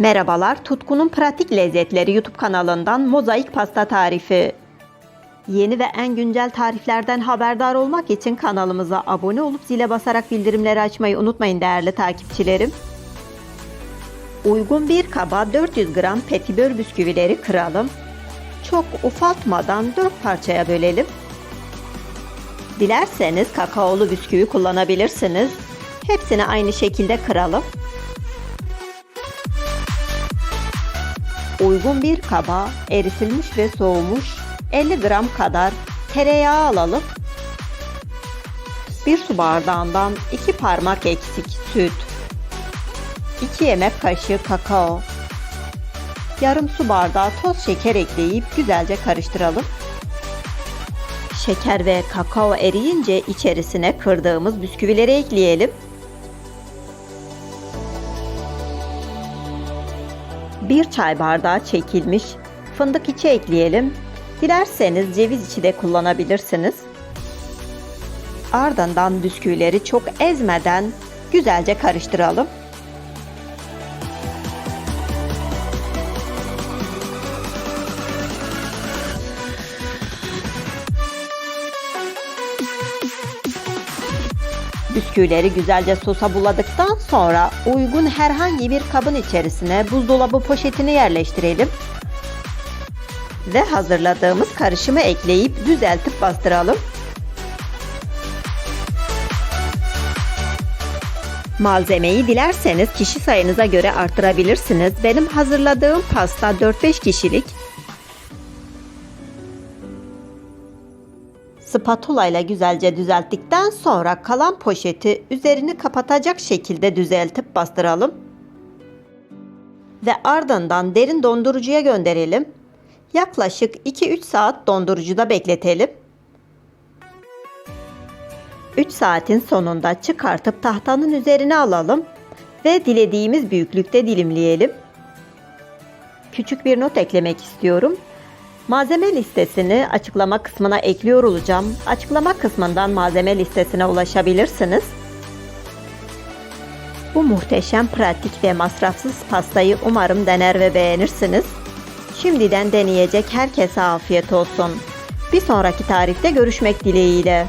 Merhabalar, Tutku'nun Pratik Lezzetleri YouTube kanalından mozaik pasta tarifi. Yeni ve en güncel tariflerden haberdar olmak için kanalımıza abone olup zile basarak bildirimleri açmayı unutmayın değerli takipçilerim. Uygun bir kaba 400 gram petibör bisküvileri kıralım. Çok ufaltmadan 4 parçaya bölelim. Dilerseniz kakaolu bisküvi kullanabilirsiniz. Hepsini aynı şekilde kıralım. Uygun bir kaba eritilmiş ve soğumuş 50 gram kadar tereyağı alalım. Bir su bardağından 2 parmak eksik süt, 2 yemek kaşığı kakao, yarım su bardağı toz şeker ekleyip güzelce karıştıralım. Şeker ve kakao eriyince içerisine kırdığımız bisküvileri ekleyelim. Bir çay bardağı çekilmiş fındık içi ekleyelim. Dilerseniz ceviz içi de kullanabilirsiniz. Ardından bisküvileri çok ezmeden güzelce karıştıralım. Bisküvileri güzelce sosa buladıktan sonra uygun herhangi bir kabın içerisine buzdolabı poşetini yerleştirelim. Ve hazırladığımız karışımı ekleyip düzeltip bastıralım. Malzemeyi dilerseniz kişi sayınıza göre artırabilirsiniz. Benim hazırladığım pasta 4-5 kişilik. Spatula ile güzelce düzelttikten sonra kalan poşeti üzerini kapatacak şekilde düzeltip bastıralım. Ve ardından derin dondurucuya gönderelim. Yaklaşık 2-3 saat dondurucuda bekletelim. 3 saatin sonunda çıkartıp tahtanın üzerine alalım ve dilediğimiz büyüklükte dilimleyelim. Küçük bir not eklemek istiyorum. Malzeme listesini açıklama kısmına ekliyor olacağım. Açıklama kısmından malzeme listesine ulaşabilirsiniz. Bu muhteşem pratik ve masrafsız pastayı umarım dener ve beğenirsiniz. Şimdiden deneyecek herkese afiyet olsun. Bir sonraki tarifte görüşmek dileğiyle.